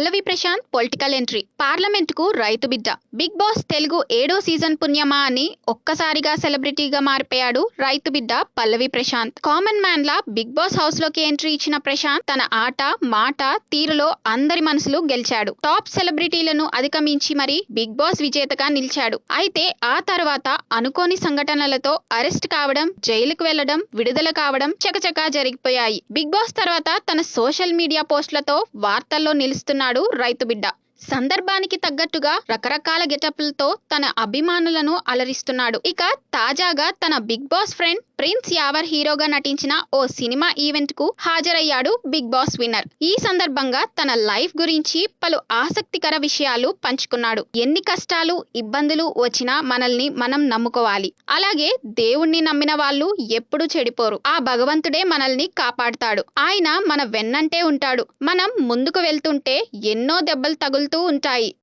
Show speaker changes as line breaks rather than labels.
Pallavi Prashanth political entry. పార్లమెంట్కు రైతు బిడ్డ. Big boss Telugu ఏడో సీజన్ పుణ్యమా అని ఒక్కసారిగా సెలబ్రిటీగా మారిపోయాడు రైతు బిడ్డ పల్లవి ప్రశాంత్. కామన్ మ్యాన్ లా బిగ్ బాస్ హౌస్లోకి ఎంట్రీ ఇచ్చిన ప్రశాంత్ తన ఆట మాట తీరులో అందరి మనసులు గెలిచాడు. టాప్ సెలబ్రిటీలను అధిగమించి మరి బిగ్ బాస్ విజేతగా నిలిచాడు. అయితే ఆ తర్వాత అనుకోని సంఘటనలతో అరెస్ట్ కావడం జైలుకు వెళ్ళడం విడుదల కావడం చకచకా జరిగిపోయాయి. బిగ్ బాస్ తర్వాత తన సోషల్ మీడియా పోస్టులతో వార్తల్లో నిలుస్తున్నాడు. రైతు బిడ్డ. సందర్భానికి తగ్గట్టుగా రకరకాల గెటప్లతో తన అభిమానులను అలరిస్తున్నాడు. ఇక తాజాగా తన Bigg Boss friend Prince Yawar హీరోగా నటించిన ఓ సినిమా ఈవెంట్కు హాజరయ్యాడు బిగ్ బాస్ విన్నర్. ఈ సందర్భంగా తన లైఫ్ గురించి పలు ఆసక్తికర విషయాలు పంచుకున్నాడు. ఎన్ని కష్టాలు ఇబ్బందులు వచ్చినా మనల్ని మనం నమ్ముకోవాలి. అలాగే దేవుణ్ణి నమ్మిన వాళ్ళు ఎప్పుడు చెడిపోరు. ఆ భగవంతుడే మనల్ని కాపాడుతాడు. ఆయన మన వెన్నంటే ఉంటాడు. మనం ముందుకు వెళ్తుంటే ఎన్నో దెబ్బలు తగులుతూ ఉంటాయి.